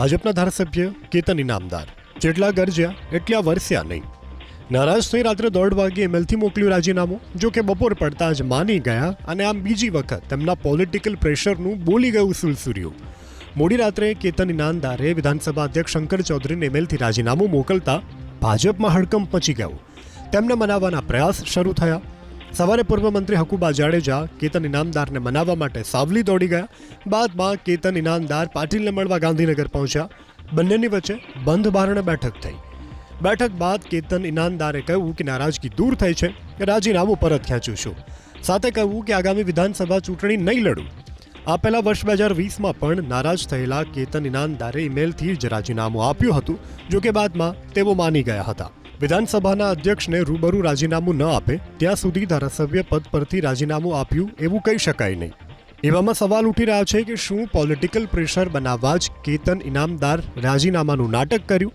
ભાજપના ધારાસભ્ય કેતન ઇનામદાર જેટલા ગરજ્યા, એટલા વરસ્યા નહીં. નારાજ થઈ રાત્રે દોઢ વાગે એમએલથી મોકલ્યું રાજીનામું, જો કે બપોર પડતા જ માની ગયા અને આમ બીજી વખત તેમના પોલિટિકલ પ્રેશરનું બોલી ગયું સુલસુર્યું મોડી રાત્રે કેતન ઇનામદારે વિધાનસભા અધ્યક્ષ શંકર ચૌધરીને એમએલથી રાજીનામું મોકલતા ભાજપમાં હડકંપ મચી ગયો. તેમને મનાવવાના પ્રયાસ શરૂ થયા. સવારે પૂર્વ મંત્રી હકુબા જાડેજા કેતન ઇનામદારને મનાવવા માટે સાવલી દોડી ગયા. બાદમાં કેતન ઇનામદાર પાટીલને મળવા ગાંધીનગર પહોંચ્યા. બંનેની વચ્ચે બંધ બારણે બેઠક થઈ. બેઠક બાદ કેતન ઇનામદારે કહ્યું કે નારાજગી દૂર થઈ છે રાજીનામું પરત ખેંચું છું સાથે કહ્યું કે આગામી વિધાનસભા ચૂંટણી નહીં લડું. આ પહેલાં વર્ષ બે હજાર વીસમાં પણ નારાજ થયેલા કેતન ઇનામદારે ઈમેલથી જ રાજીનામું આપ્યું હતું જો કે બાદમાં તેઓ માની ગયા હતા. વિધાનસભાના અધ્યક્ષને રૂબરૂ રાજીનામું ન આપે ત્યાં સુધી ધારાસભ્ય પદ પરથી રાજીનામું આપ્યું એવું કહી શકાય નહીં. એવામાં સવાલ ઉઠી રહ્યા છે કે શું પોલિટિકલ પ્રેશર બનાવવા જ કેતન ઇનામદાર રાજીનામાનું નાટક કર્યું?